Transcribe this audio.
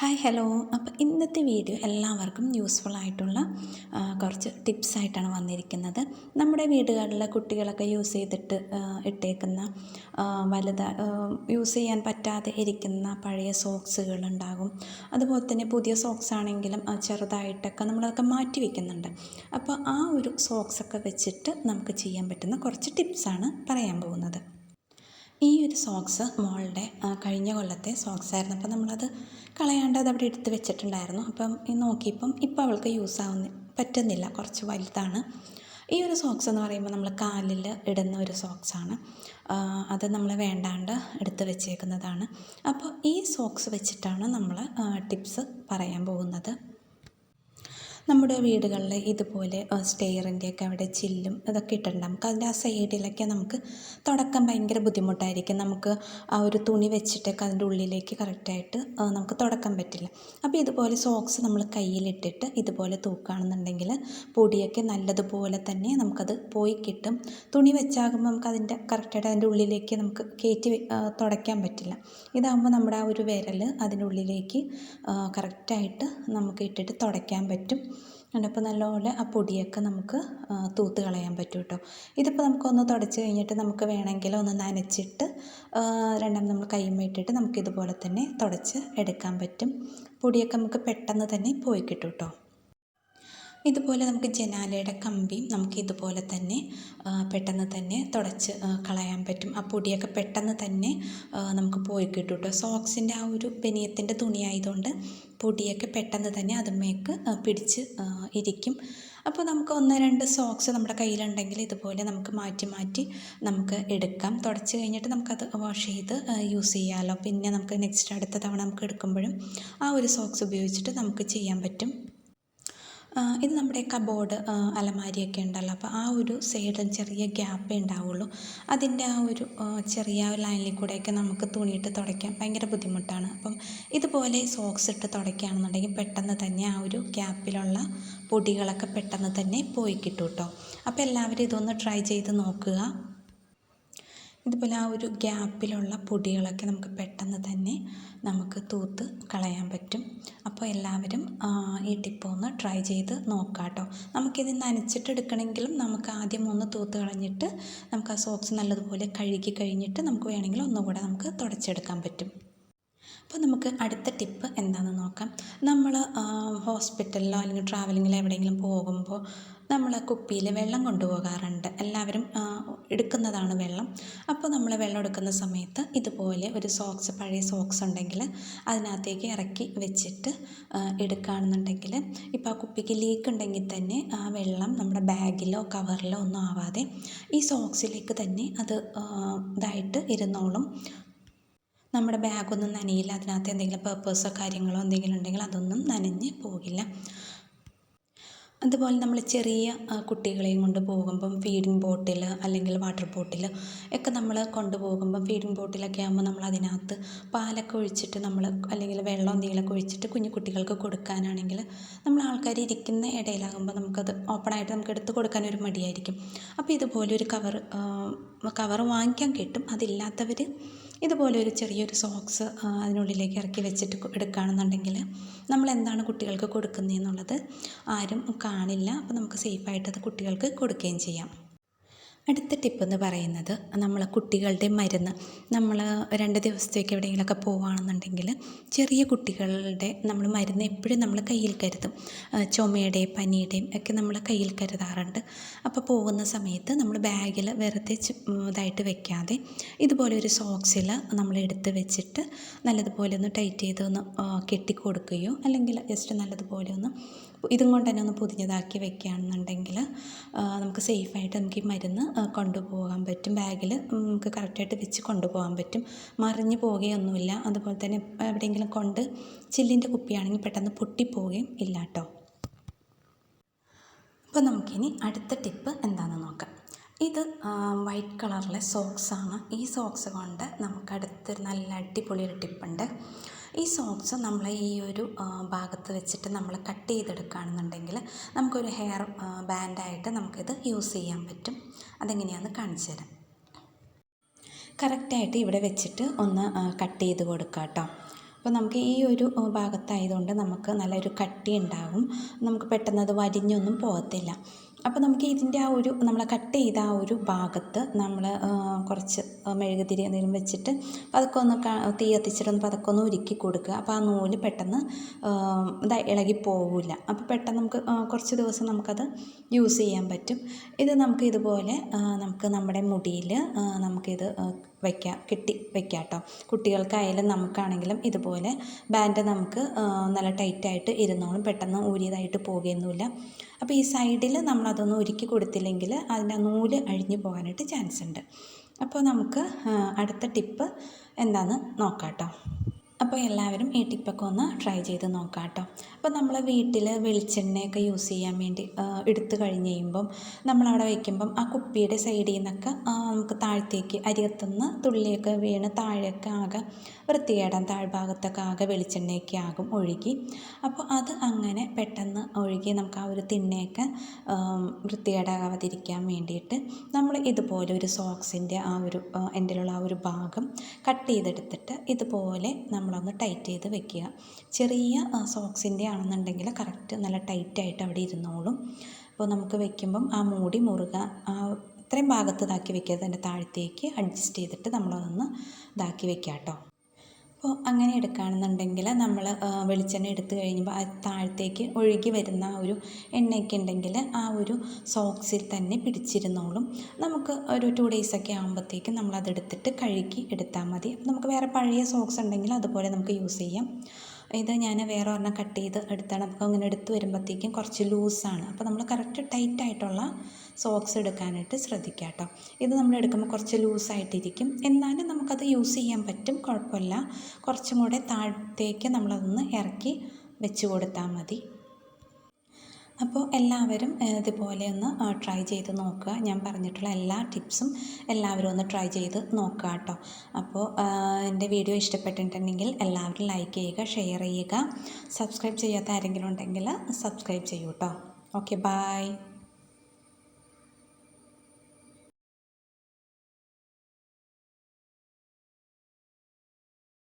Hi hello അപ്പോൾ ഇന്നത്തെ video എല്ലാവർക്കും യൂസ്ഫുൾ ആയിട്ടുള്ള കുറച്ച് ടിപ്സ് ആയിട്ടാണ് വന്നിരിക്കുന്നത്. നമ്മുടെ വീടുകളിലെ കുട്ടികളൊക്കെ യൂസ് ചെയ്തിട്ട് ഇട്ടേക്കുന്ന വലുത യൂസ് ചെയ്യാൻ പറ്റാതെ ഇരിക്കുന്ന പഴയ സോക്സുകൾ ഉണ്ടാകും. അതുപോലെ തന്നെ പുതിയ സോക്സ് ആണെങ്കിലും ചെറുതായിട്ടൊക്കെ നമ്മളതൊക്കെ മാറ്റി വയ്ക്കുന്നുണ്ട് അപ്പോൾ ആ ഒരു സോക്സൊക്കെ വെച്ചിട്ട് നമുക്ക് ചെയ്യാൻ പറ്റുന്ന കുറച്ച് ടിപ്സാണ് പറയാൻ പോകുന്നത്. ഈ ഒരു സോക്സ് മോളുടെ കഴിഞ്ഞ കൊല്ലത്തെ സോക്സ് ആയിരുന്നു. അപ്പം നമ്മളത് കളയാണ്ട് അത് അവിടെ എടുത്ത് വെച്ചിട്ടുണ്ടായിരുന്നു. അപ്പം നോക്കിയപ്പം ഇപ്പം അവൾക്ക് യൂസ് ആവുന്ന പറ്റുന്നില്ല. കുറച്ച് വലുതാണ്. ഈ ഒരു സോക്സ് എന്ന് പറയുമ്പോൾ നമ്മൾ കാലിൽ ഇടുന്ന ഒരു സോക്സാണ് അത് നമ്മൾ വേണ്ടാണ്ട് എടുത്ത് വെച്ചേക്കുന്നതാണ്. അപ്പോൾ ഈ സോക്സ് വെച്ചിട്ടാണ് നമ്മൾ ടിപ്സ് പറയാൻ പോകുന്നത്. നമ്മുടെ വീടുകളിൽ ഇതുപോലെ സ്റ്റെയറിന്റെയൊക്കെ അവിടെ ചില്ലും അതൊക്കെ ഇട്ടിട്ടുണ്ട്. നമുക്ക് അതിന്റെ ആ സൈഡിലൊക്കെ നമുക്ക് തുടക്കം ഭയങ്കര ബുദ്ധിമുട്ടായിരിക്കും. നമുക്ക് ആ ഒരു തുണി വെച്ചിട്ടൊക്കെ അതിന്റെ ഉള്ളിലേക്ക് കറക്റ്റായിട്ട് നമുക്ക് തുടക്കം പറ്റില്ല. അപ്പോൾ ഇതുപോലെ സോക്സ് നമ്മൾ കയ്യിലിട്ടിട്ട് ഇതുപോലെ തൂക്കുകയാണെന്നുണ്ടെങ്കിൽ പൊടിയൊക്കെ നല്ലതുപോലെ തന്നെ നമുക്കത് പോയി കിട്ടും. തുണി വെച്ചാകുമ്പോൾ നമുക്ക് അതിന്റെ കറക്റ്റായിട്ട് അതിന്റെ ഉള്ളിലേക്ക് നമുക്ക് കയറ്റി തുടയ്ക്കാൻ പറ്റില്ല. ഇതാകുമ്പോൾ നമ്മുടെ ആ ഒരു വിരൽ അതിന്റെ ഉള്ളിലേക്ക് കറക്റ്റായിട്ട് നമുക്ക് ഇട്ടിട്ട് തുടയ്ക്കാൻ പറ്റും. അപ്പോൾ നല്ലപോലെ ആ പൊടിയൊക്കെ നമുക്ക് തൂത്ത് കളയാൻ പറ്റും കേട്ടോ ഇതിപ്പോൾ നമുക്കൊന്ന് തുടച്ച് കഴിഞ്ഞിട്ട് നമുക്ക് വേണമെങ്കിൽ ഒന്ന് നനച്ചിട്ട് രണ്ടാമത് നമ്മൾ കൈമ്മ ഇട്ടിട്ട് നമുക്ക് ഇതുപോലെ തന്നെ തുടച്ച് എടുക്കാൻ പറ്റും. പൊടിയൊക്കെ നമുക്ക് പെട്ടെന്ന് തന്നെ പോയി കിട്ടും കേട്ടോ ഇതുപോലെ നമുക്ക് ജനാലയുടെ കമ്പി നമുക്ക് ഇതുപോലെ തന്നെ പെട്ടെന്ന് തന്നെ തുടച്ച് കളയാൻ പറ്റും. ആ പൊടിയൊക്കെ പെട്ടെന്ന് തന്നെ നമുക്ക് പോയി കിട്ടും കേട്ടോ. സോക്സിന്റെ ആ ഒരു ബനിയത്തിന്റെ തുണിയായതുകൊണ്ട് പൊടിയൊക്കെ പെട്ടെന്ന് തന്നെ അതുമേക്ക് പിടിച്ച് ഇരിക്കും. അപ്പോൾ നമുക്ക് ഒന്ന് രണ്ട് സോക്സ് നമ്മുടെ കയ്യിലുണ്ടെങ്കിൽ ഇതുപോലെ നമുക്ക് മാറ്റി മാറ്റി നമുക്ക് എടുക്കാം. തുടച്ച് കഴിഞ്ഞിട്ട് നമുക്കത് വാഷ് ചെയ്ത് യൂസ് ചെയ്യാമല്ലോ പിന്നെ നമുക്ക് നെക്സ്റ്റ് അടുത്ത തവണ നമുക്ക് എടുക്കുമ്പോഴും ആ ഒരു സോക്സ് ഉപയോഗിച്ചിട്ട് നമുക്ക് ചെയ്യാൻ പറ്റും. ഇത് നമ്മുടെ കബോർഡ് അലമാരിയൊക്കെ ഉണ്ടല്ലോ. അപ്പോൾ ആ ഒരു സൈഡിൽ ചെറിയ ഗ്യാപ്പേ ഉണ്ടാവുള്ളൂ. അതിന്റെ ആ ഒരു ചെറിയ ലൈനിൽ കൂടെയൊക്കെ നമുക്ക് തുണിയിട്ട് തുടയ്ക്കാൻ ഭയങ്കര ബുദ്ധിമുട്ടാണ്. അപ്പം ഇതുപോലെ സോക്സ് ഇട്ട് തുടയ്ക്കുകയാണെന്നുണ്ടെങ്കിൽ പെട്ടെന്ന് തന്നെ ആ ഒരു ഗ്യാപ്പിലുള്ള പൊടികളൊക്കെ പെട്ടെന്ന് തന്നെ പോയി കിട്ടും കേട്ടോ അപ്പോൾ എല്ലാവരും ഇതൊന്ന് ട്രൈ ചെയ്ത് നോക്കുക. ഇതുപോലെ ആ ഒരു ഗ്യാപ്പിലുള്ള പൊടികളൊക്കെ നമുക്ക് പെട്ടെന്ന് തന്നെ നമുക്ക് തൂത്ത് കളയാൻ പറ്റും. അപ്പോൾ എല്ലാവരും ഈ ടിപ്പ് ഒന്ന് ട്രൈ ചെയ്ത് നോക്കാം കേട്ടോ നമുക്കിത് നനച്ചിട്ടെടുക്കണമെങ്കിലും നമുക്ക് ആദ്യം ഒന്ന് തൂത്ത് കളഞ്ഞിട്ട് നമുക്ക് ആ സോക്സ് നല്ലതുപോലെ കഴുകി കഴിഞ്ഞിട്ട് നമുക്ക് വേണമെങ്കിൽ ഒന്നുകൂടെ നമുക്ക് തുടച്ചെടുക്കാൻ പറ്റും. അപ്പോൾ നമുക്ക് അടുത്ത ടിപ്പ് എന്താണെന്ന് നോക്കാം. നമ്മൾ ഹോസ്പിറ്റലിലോ അല്ലെങ്കിൽ ട്രാവലിങ്ങിലോ എവിടെയെങ്കിലും പോകുമ്പോൾ നമ്മൾ കുപ്പിയിൽ വെള്ളം കൊണ്ടുപോകാറുണ്ട്. എല്ലാവരും എടുക്കുന്നതാണ് വെള്ളം. അപ്പോൾ നമ്മൾ വെള്ളം എടുക്കുന്ന സമയത്ത് ഇതുപോലെ ഒരു സോക്സ് പഴയ സോക്സ് ഉണ്ടെങ്കിൽ അതിനകത്തേക്ക് ഇറക്കി വെച്ചിട്ട് എടുക്കുകയാണെന്നുണ്ടെങ്കിൽ ഇപ്പോൾ ആ കുപ്പിക്ക് ലീക്ക് ഉണ്ടെങ്കിൽ തന്നെ ആ വെള്ളം നമ്മുടെ ബാഗിലോ കവറിലോ ഒന്നും ആവാതെ ഈ സോക്സിലേക്ക് തന്നെ അത് ഇതായിട്ട് ഇരുന്നോളും. നമ്മുടെ ബാഗൊന്നും നനയില്ല. അതിനകത്ത് എന്തെങ്കിലും പേപ്പേഴ്സോ കാര്യങ്ങളോ എന്തെങ്കിലും ഉണ്ടെങ്കിൽ അതൊന്നും നനഞ്ഞ് പോകില്ല. അതുപോലെ നമ്മൾ ചെറിയ കുട്ടികളെയും കൊണ്ട് പോകുമ്പം ഫീഡിങ് ബോട്ടിൽ അല്ലെങ്കിൽ വാട്ടർ ബോട്ടിൽ ഒക്കെ നമ്മൾ കൊണ്ടുപോകുമ്പം ഫീഡിങ് ബോട്ടിലൊക്കെ ആകുമ്പോൾ നമ്മൾ അതിനകത്ത് പാലൊക്കെ ഒഴിച്ചിട്ട് നമ്മൾ അല്ലെങ്കിൽ വെള്ളം എന്തെങ്കിലുമൊക്കെ ഒഴിച്ചിട്ട് കുഞ്ഞു കുട്ടികൾക്ക് കൊടുക്കാനാണെങ്കിൽ നമ്മൾ ആൾക്കാർ ഇരിക്കുന്ന ഇടയിലാകുമ്പോൾ നമുക്കത് ഓപ്പണായിട്ട് നമുക്ക് എടുത്ത് കൊടുക്കാൻ ഒരു മടിയായിരിക്കും. അപ്പോൾ ഇതുപോലെ ഒരു കവർ കവർ വാങ്ങിക്കാൻ കിട്ടും. അതില്ലാത്തവർ ഇതുപോലെ ഒരു ചെറിയൊരു സോക്സ് അതിനുള്ളിലേക്ക് ഇറക്കി വെച്ചിട്ട് എടുക്കുകയാണെന്നുണ്ടെങ്കിൽ നമ്മൾ എന്താണ് കുട്ടികൾക്ക് കൊടുക്കുന്നതെന്നുള്ളത് ആരും കാണില്ല. അപ്പോൾ നമുക്ക് സേഫായിട്ട് അത് കുട്ടികൾക്ക് കൊടുക്കുകയും ചെയ്യാം. അടുത്ത ടിപ്പ് എന്ന് പറയുന്നത് നമ്മൾ കുട്ടികളുടെ മരുന്ന്. നമ്മൾ രണ്ട് ദിവസത്തേക്ക് എവിടെയെങ്കിലുമൊക്കെ പോവുകയാണെന്നുണ്ടെങ്കിൽ ചെറിയ കുട്ടികളുടെ നമ്മൾ മരുന്ന് എപ്പോഴും നമ്മൾ കയ്യിൽ കരുതും. ചുമയുടെയും പനിയുടെയും ഒക്കെ നമ്മൾ കയ്യിൽ കരുതാറുണ്ട്. അപ്പോൾ പോകുന്ന സമയത്ത് നമ്മൾ ബാഗിൽ വെറുതെ ഇതായിട്ട് വെക്കാതെ ഇതുപോലെ ഒരു സോക്സിൽ നമ്മൾ എടുത്ത് വെച്ചിട്ട് നല്ലതുപോലെ ഒന്ന് ടൈറ്റ് ചെയ്ത് ഒന്ന് ആ, കെട്ടി കൊടുക്കുകയോ അല്ലെങ്കിൽ ജസ്റ്റ് നല്ലതുപോലെ ഒന്ന് ഇതും കൊണ്ട് തന്നെ ഒന്ന് പൊതിഞ്ഞതാക്കി വെക്കുകയാണെന്നുണ്ടെങ്കിൽ നമുക്ക് സേഫായിട്ട് നമുക്ക് ഈ മരുന്ന് കൊണ്ടുപോകാൻ പറ്റും. ബാഗിൽ നമുക്ക് കറക്റ്റായിട്ട് വെച്ച് കൊണ്ടുപോകാൻ പറ്റും. മറിഞ്ഞു പോവുകയൊന്നുമില്ല. അതുപോലെ തന്നെ എവിടെയെങ്കിലും കൊണ്ട് ചില്ലിന്റെ കുപ്പിയാണെങ്കിൽ പെട്ടെന്ന് പൊട്ടിപ്പോവുകയും ഇല്ല കേട്ടോ അപ്പോൾ നമുക്കിനി അടുത്ത ടിപ്പ് എന്താണെന്ന് നോക്കാം. ഇത് വൈറ്റ് കളറിലെ സോക്സാണ്. ഈ സോക്സ് കൊണ്ട് നമുക്ക് അടുത്തൊരു നല്ല അടിപൊളിയൊരു ടിപ്പുണ്ട്. ഈ സോക്സ് നമ്മൾ ഈ ഒരു ഭാഗത്ത് വെച്ചിട്ട് നമ്മൾ കട്ട് ചെയ്തെടുക്കുകയാണെന്നുണ്ടെങ്കിൽ നമുക്കൊരു ഹെയർ ബാൻഡായിട്ട് നമുക്കിത് യൂസ് ചെയ്യാൻ പറ്റും. അതെങ്ങനെയാണെന്ന് കാണിച്ചു തരാം. കറക്റ്റായിട്ട് ഇവിടെ വെച്ചിട്ട് ഒന്ന് കട്ട് ചെയ്ത് കൊടുക്കുക കേട്ടോ അപ്പോൾ നമുക്ക് ഈ ഒരു ഭാഗത്തായതുകൊണ്ട് നമുക്ക് നല്ലൊരു കട്ടി ഉണ്ടാകും നമുക്ക് പെട്ടെന്ന് അത് വരിഞ്ഞൊന്നും പോകത്തില്ല. അപ്പോൾ നമുക്ക് ഇതിന്റെ ആ ഒരു നമ്മൾ കട്ട് ചെയ്ത ആ ഒരു ഭാഗത്ത് നമ്മൾ കുറച്ച് മെഴുകുതിരി എന്തെങ്കിലും വെച്ചിട്ട് പതുക്കെ ഒന്ന് തീ കത്തിച്ചിട്ടൊന്ന് പതുക്കെ ഒന്ന് ഉരുക്കി കൊടുക്കുക. അപ്പോൾ ആ നൂൽ പെട്ടെന്ന് ഇതായി ഇളകി പോവില്ല അപ്പോൾ പെട്ടെന്ന് നമുക്ക് കുറച്ച് ദിവസം നമുക്കത് യൂസ് ചെയ്യാൻ പറ്റും. ഇത് നമുക്ക് ഇതുപോലെ നമുക്ക് നമ്മുടെ മുടിയിൽ നമുക്കിത് വയ്ക്കാം കെട്ടി വയ്ക്കാം കേട്ടോ കുട്ടികൾക്കായാലും നമുക്കാണെങ്കിലും ഇതുപോലെ ബാൻഡ് നമുക്ക് നല്ല ടൈറ്റായിട്ട് ഇരുന്നോളും. പെട്ടെന്ന് ഊരിയതായിട്ട് പോകുകയൊന്നുമില്ല അപ്പോൾ ഈ സൈഡിൽ നമ്മളതൊന്ന് ഒരുക്കി കൊടുത്തില്ലെങ്കിൽ അതിന്റെ നൂൽ അഴിഞ്ഞു പോകാനായിട്ട് ചാൻസ് ഉണ്ട് അപ്പോൾ നമുക്ക് അടുത്ത ടിപ്പ് എന്താണെന്ന് നോക്കാം കേട്ടോ. അപ്പോൾ എല്ലാവരും ഈ ടിപ്പൊക്കെ ഒന്ന് ട്രൈ ചെയ്ത് നോക്കാം കേട്ടോ അപ്പോൾ നമ്മൾ വീട്ടിൽ വെളിച്ചെണ്ണയൊക്കെ യൂസ് ചെയ്യാൻ വേണ്ടി എടുത്ത് കഴിഞ്ഞ് കഴിയുമ്പം നമ്മളവിടെ വയ്ക്കുമ്പം ആ കുപ്പിയുടെ സൈഡിൽ നിന്നൊക്കെ നമുക്ക് താഴത്തേക്ക് അരികത്തുനിന്ന് തുള്ളിയൊക്കെ വീണ് താഴെയൊക്കെ ആകെ വൃത്തികേടാൻ താഴ്ഭാഗത്തൊക്കെ ആകെ വെളിച്ചെണ്ണയൊക്കെ ആകും ഒഴുകി. അപ്പോൾ അത് അങ്ങനെ പെട്ടെന്ന് ഒഴുകി നമുക്ക് ആ ഒരു തിണ്ണയൊക്കെ വൃത്തികേടാകാതിരിക്കാൻ വേണ്ടിയിട്ട് നമ്മൾ ഇതുപോലെ ഒരു സോക്സിന്റെ ആ ഒരു എന്റെ ആ ഒരു ഭാഗം കട്ട് ചെയ്തെടുത്തിട്ട് ഇതുപോലെ നമ്മളൊന്ന് ടൈറ്റ് ചെയ്ത് വെക്കുക. ചെറിയ സോക്സിന്റെ ആണെന്നുണ്ടെങ്കിൽ കറക്റ്റ് നല്ല ടൈറ്റ് ആയിട്ട് അവിടെ ഇരുന്നോളും. അപ്പോൾ നമുക്ക് വെക്കുമ്പം ആ മൂടി മുറുക ഇത്രയും ഭാഗത്ത് ഇതാക്കി വെക്കുക. അതിന്റെ താഴത്തേക്ക് അഡ്ജസ്റ്റ് ചെയ്തിട്ട് നമ്മളതൊന്ന് ഇതാക്കി വെക്കുക കേട്ടോ. അപ്പോൾ അങ്ങനെ എടുക്കുകയാണെന്നുണ്ടെങ്കിൽ നമ്മൾ വെളിച്ചെണ്ണ എടുത്തു കഴിയുമ്പോൾ ആ താഴത്തേക്ക് ഒഴുകി വരുന്ന ആ ഒരു എണ്ണയൊക്കെ ഉണ്ടെങ്കിൽ ആ ഒരു സോക്സിൽ തന്നെ പിടിച്ചിരുന്നോളും. നമുക്ക് ഒരു ടു ഡേയ്സൊക്കെ ആകുമ്പോഴത്തേക്കും നമ്മളതെടുത്തിട്ട് കഴുകി എടുത്താൽ മതി. നമുക്ക് വേറെ പഴയ സോക്സ് ഉണ്ടെങ്കിൽ അതുപോലെ നമുക്ക് യൂസ് ചെയ്യാം. ഇത് ഞാൻ വേറെ ഒരെണ്ണം കട്ട് ചെയ്ത് എടുത്താണ്. അപ്പോൾ അങ്ങനെ എടുത്ത് വരുമ്പോഴത്തേക്കും കുറച്ച് ലൂസാണ് അപ്പോൾ നമ്മൾ കറക്റ്റ് ടൈറ്റ് ആയിട്ടുള്ള സോക്സ് എടുക്കാനായിട്ട് ശ്രദ്ധിക്കുക കേട്ടോ. ഇത് നമ്മൾ എടുക്കുമ്പോൾ കുറച്ച് ലൂസായിട്ടിരിക്കും എന്നാലും നമുക്കത് യൂസ് ചെയ്യാൻ പറ്റും. കുഴപ്പമില്ല. കുറച്ചും കൂടെ താഴത്തേക്ക് നമ്മളതൊന്ന് ഇറക്കി വെച്ച് കൊടുത്താൽ മതി. അപ്പോൾ എല്ലാവരും ഇതുപോലെ ഒന്ന് ട്രൈ ചെയ്ത് നോക്കുക. ഞാൻ പറഞ്ഞിട്ടുള്ള എല്ലാ ടിപ്സും എല്ലാവരും ഒന്ന് ട്രൈ ചെയ്ത് നോക്കുക കേട്ടോ. അപ്പോൾ എന്റെ വീഡിയോ ഇഷ്ടപ്പെട്ടിട്ടുണ്ടെങ്കിൽ എല്ലാവരും ലൈക്ക് ചെയ്യുക ഷെയർ ചെയ്യുക. സബ്സ്ക്രൈബ് ചെയ്യാത്ത ആരെങ്കിലും ഉണ്ടെങ്കിൽ സബ്സ്ക്രൈബ് ചെയ്യൂ കേട്ടോ. Okay bye